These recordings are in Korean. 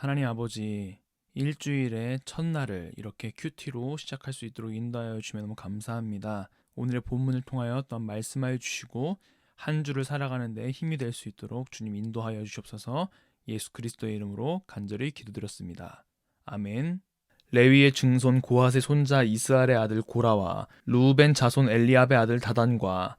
하나님 아버지, 일주일의 첫날을 이렇게 큐티로 시작할 수 있도록 인도하여 주시면 너무 감사합니다. 오늘의 본문을 통하여 또한 말씀하여 주시고 한 주를 살아가는데 힘이 될 수 있도록 주님 인도하여 주시옵소서 예수 그리스도의 이름으로 간절히 기도드렸습니다. 아멘. 레위의 증손 고핫의 손자 이스라엘의 아들 고라와 루벤 자손 엘리압의 아들 다단과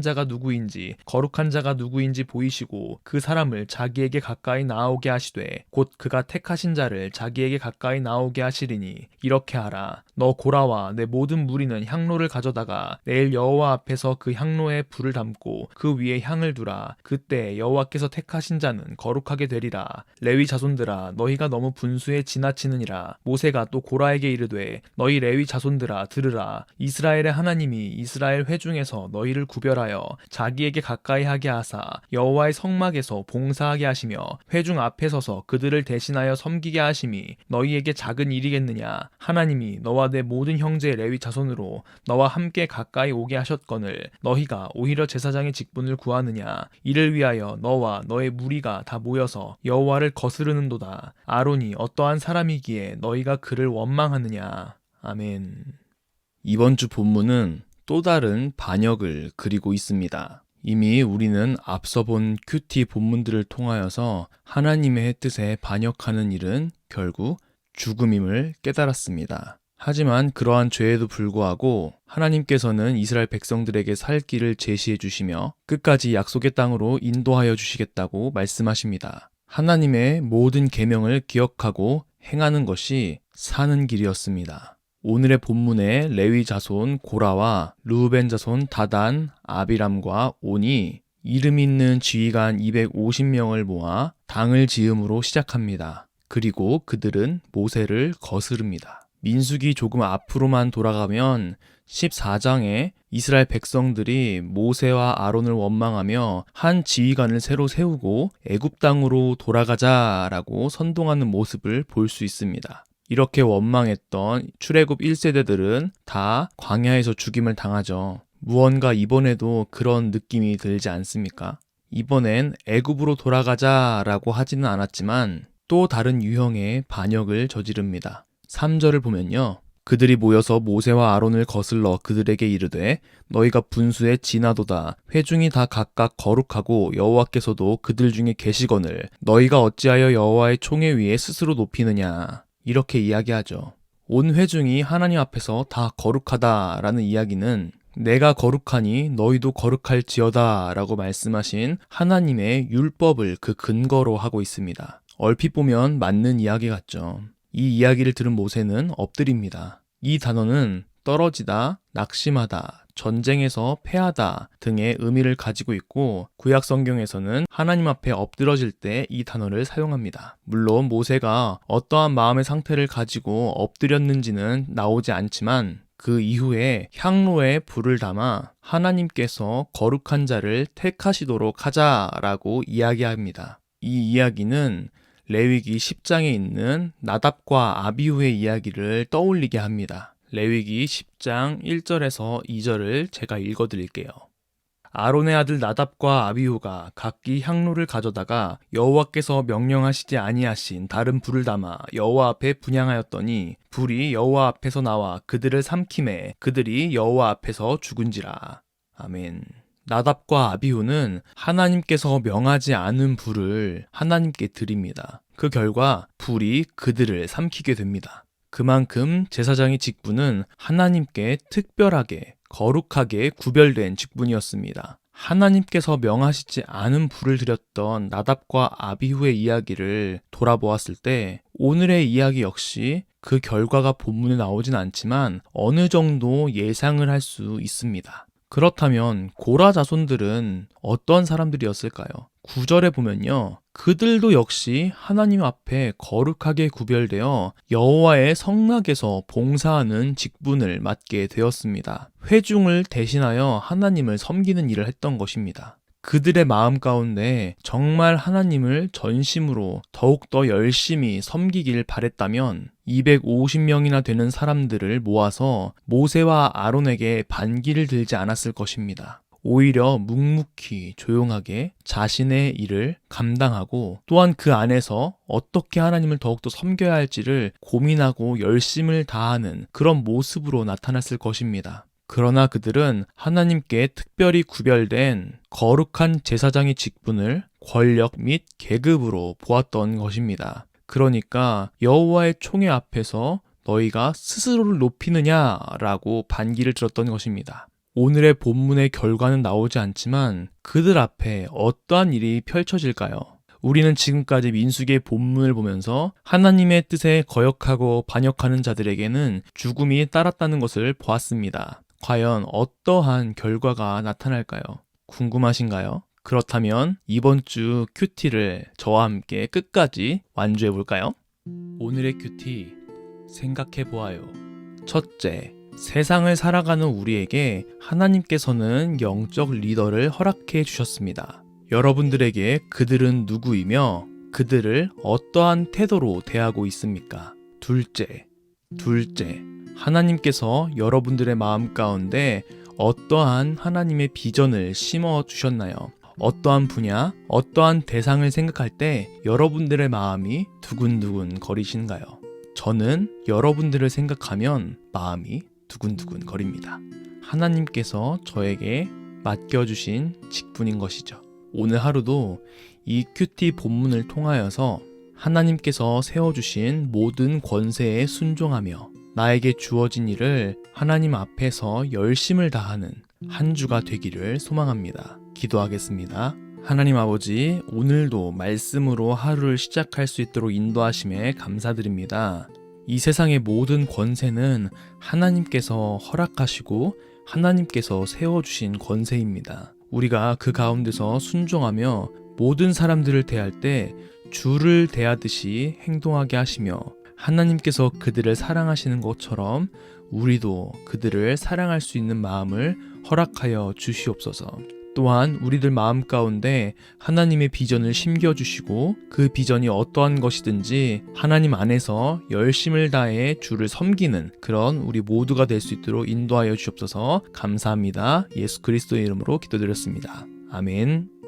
자가 누구인지 거룩한 자가 누구인지 보이시고 그 사람을 자기에게 가까이 나오게 하시되 곧 그가 택하신 자를 자기에게 가까이 나오게 하시리니 이렇게 하라 너 고라와 내 모든 무리는 향로를 가져다가 내일 여호와 앞에서 그 향로에 불을 담고 그 위에 향을 두라. 그때 여호와께서 택하신 자는 거룩하게 되리라. 레위 자손들아 너희가 너무 분수에 지나치느니라. 모세가 또 고라에게 이르되 너희 레위 자손들아 들으라. 이스라엘의 하나님이 이스라엘 회중에서 너희를 구별하여 자기에게 가까이 하게 하사 여호와의 성막에서 봉사하게 하시며 회중 앞에 서서 그들을 대신하여 섬기게 하심이 너희에게 작은 일이겠느냐? 하나님이 너와 내 모든 형제 레위 자손으로 너와 함께 가까이 오게 하셨거늘 너희가 오히려 제사장의 직분을 구하느냐 이를 위하여 너와 너의 무리가 다 모여서 여호와를 거스르는도다 아론이 어떠한 사람이기에 너희가 그를 원망하느냐 아멘 이번 주 본문은 또 다른 반역을 그리고 있습니다. 이미 우리는 앞서 본 큐티 본문들을 통하여서 하나님의 뜻에 반역하는 일은 결국 죽음임을 깨달았습니다. 하지만 그러한 죄에도 불구하고 하나님께서는 이스라엘 백성들에게 살 길을 제시해 주시며 끝까지 약속의 땅으로 인도하여 주시겠다고 말씀하십니다. 하나님의 모든 계명을 기억하고 행하는 것이 사는 길이었습니다. 오늘의 본문의 레위 자손 고라와 루벤 자손 다단, 아비람과 온이 이름 있는 지휘관 250명을 모아 당을 지음으로 시작합니다. 그리고 그들은 모세를 거스릅니다. 민숙이 조금 앞으로만 돌아가면 14장에 이스라엘 백성들이 모세와 아론을 원망하며 한 지휘관을 새로 세우고 애굽 땅으로 돌아가자라고 선동하는 모습을 볼 수 있습니다. 이렇게 원망했던 출애굽 1세대들은 다 광야에서 죽임을 당하죠. 무언가 이번에도 그런 느낌이 들지 않습니까? 이번엔 애굽으로 돌아가자라고 하지는 않았지만 또 다른 유형의 반역을 저지릅니다. 3절을 보면요. 그들이 모여서 모세와 아론을 거슬러 그들에게 이르되 너희가 분수에 지나도다 회중이 다 각각 거룩하고 여호와께서도 그들 중에 계시거늘 너희가 어찌하여 여호와의 총회 위에 스스로 높이느냐 이렇게 이야기하죠. 온 회중이 하나님 앞에서 다 거룩하다라는 이야기는 내가 거룩하니 너희도 거룩할지어다 라고 말씀하신 하나님의 율법을 그 근거로 하고 있습니다. 얼핏 보면 맞는 이야기 같죠. 이 이야기를 들은 모세는 엎드립니다. 이 단어는 떨어지다, 낙심하다, 전쟁에서 패하다 등의 의미를 가지고 있고 구약 성경에서는 하나님 앞에 엎드러질 때 이 단어를 사용합니다. 물론 모세가 어떠한 마음의 상태를 가지고 엎드렸는지는 나오지 않지만 그 이후에 향로에 불을 담아 하나님께서 거룩한 자를 택하시도록 하자라고 이야기합니다. 이 이야기는 레위기 10장에 있는 나답과 아비후의 이야기를 떠올리게 합니다. 레위기 10장 1절에서 2절을 제가 읽어 드릴게요. 아론의 아들 나답과 아비후가 각기 향로를 가져다가 여호와께서 명령하시지 아니하신 다른 불을 담아 여호와 앞에 분양하였더니 불이 여호와 앞에서 나와 그들을 삼킴에 그들이 여호와 앞에서 죽은지라. 아멘. 나답과 아비후는 하나님께서 명하지 않은 불을 하나님께 드립니다. 그 결과 불이 그들을 삼키게 됩니다. 그만큼 제사장의 직분은 하나님께 특별하게 거룩하게 구별된 직분이었습니다. 하나님께서 명하시지 않은 불을 드렸던 나답과 아비후의 이야기를 돌아보았을 때 오늘의 이야기 역시 그 결과가 본문에 나오진 않지만 어느 정도 예상을 할 수 있습니다. 그렇다면 고라 자손들은 어떤 사람들이었을까요? 구절에 보면요. 그들도 역시 하나님 앞에 거룩하게 구별되어 여호와의 성막에서 봉사하는 직분을 맡게 되었습니다. 회중을 대신하여 하나님을 섬기는 일을 했던 것입니다. 그들의 마음 가운데 정말 하나님을 전심으로 더욱더 열심히 섬기길 바랬다면 250명이나 되는 사람들을 모아서 모세와 아론에게 반기를 들지 않았을 것입니다. 오히려 묵묵히 조용하게 자신의 일을 감당하고 또한 그 안에서 어떻게 하나님을 더욱더 섬겨야 할지를 고민하고 열심을 다하는 그런 모습으로 나타났을 것입니다. 그러나 그들은 하나님께 특별히 구별된 거룩한 제사장의 직분을 권력 및 계급으로 보았던 것입니다. 그러니까 여호와의 총회 앞에서 너희가 스스로를 높이느냐라고 반기를 들었던 것입니다. 오늘의 본문의 결과는 나오지 않지만 그들 앞에 어떠한 일이 펼쳐질까요? 우리는 지금까지 민수기의 본문을 보면서 하나님의 뜻에 거역하고 반역하는 자들에게는 죽음이 따랐다는 것을 보았습니다. 과연 어떠한 결과가 나타날까요? 궁금하신가요? 그렇다면 이번 주 큐티를 저와 함께 끝까지 완주해 볼까요? 오늘의 큐티 생각해 보아요. 첫째, 세상을 살아가는 우리에게 하나님께서는 영적 리더를 허락해 주셨습니다. 여러분들에게 그들은 누구이며 그들을 어떠한 태도로 대하고 있습니까? 둘째, 둘째, 하나님께서 여러분들의 마음 가운데 어떠한 하나님의 비전을 심어 주셨나요? 어떠한 분야, 어떠한 대상을 생각할 때 여러분들의 마음이 두근두근 거리신가요? 저는 여러분들을 생각하면 마음이 두근두근 거립니다. 하나님께서 저에게 맡겨주신 직분인 것이죠. 오늘 하루도 이 큐티 본문을 통하여서 하나님께서 세워주신 모든 권세에 순종하며 나에게 주어진 일을 하나님 앞에서 열심을 다하는 한 주가 되기를 소망합니다. 기도하겠습니다. 하나님 아버지, 오늘도 말씀으로 하루를 시작할 수 있도록 인도하심에 감사드립니다. 이 세상의 모든 권세는 하나님께서 허락하시고 하나님께서 세워주신 권세입니다. 우리가 그 가운데서 순종하며 모든 사람들을 대할 때 주를 대하듯이 행동하게 하시며 하나님께서 그들을 사랑하시는 것처럼 우리도 그들을 사랑할 수 있는 마음을 허락하여 주시옵소서. 또한 우리들 마음 가운데 하나님의 비전을 심겨주시고 그 비전이 어떠한 것이든지 하나님 안에서 열심을 다해 주를 섬기는 그런 우리 모두가 될 수 있도록 인도하여 주옵소서 감사합니다. 예수 그리스도의 이름으로 기도드렸습니다. 아멘.